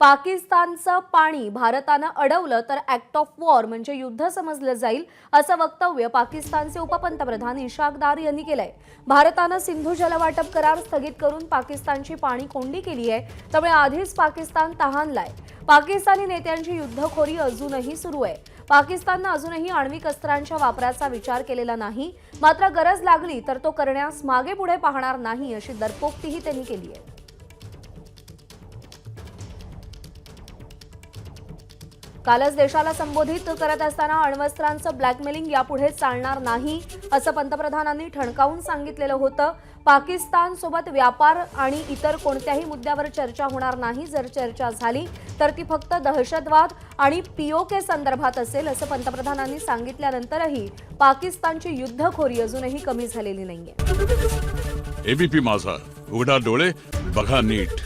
पाकिस्तानचं पाणी भारतानं अडवलं तर ऍक्ट ऑफ वॉर म्हणजे युद्ध समजलं जाईल असं वक्तव्य पाकिस्तानचे उपपंतप्रधान इशाक दार यांनी केलंय. भारतानं सिंधू जलवाटप करार स्थगित करून पाकिस्तानची पाणी कोंडी केली आहे त्यामुळे आधीच पाकिस्तान तहानलाय. पाकिस्तानी नेत्यांची युद्धखोरी अजूनही सुरू आहे. पाकिस्ताननं अजूनही आण्विक अस्त्रांच्या वापराचा विचार केलेला नाही मात्र गरज लागली तर तो करण्यास मागे पुढे पाहणार नाही अशी दरपोक्तीही त्यांनी केली आहे. कालच देशाला संबोधित करत असताना अण्वस्त्रांचं ब्लॅकमेलिंग यापुढे चालणार नाही असं पंतप्रधानांनी ठणकावून सांगितलेलं होतं. पाकिस्तान सोबत व्यापार आणि इतर कोणत्याही मुद्द्यावर चर्चा होणार नाही जर चर्चा झाली तर ती फक्त दहशतवाद आणि पीओके संदर्भात असेल असं पंतप्रधानांनी सांगितल्यानंतरही पाकिस्तानची युद्धखोरी अजूनही कमी झालेली नाहीये. एबीपी माझा उघडा डोळे बघा नीट.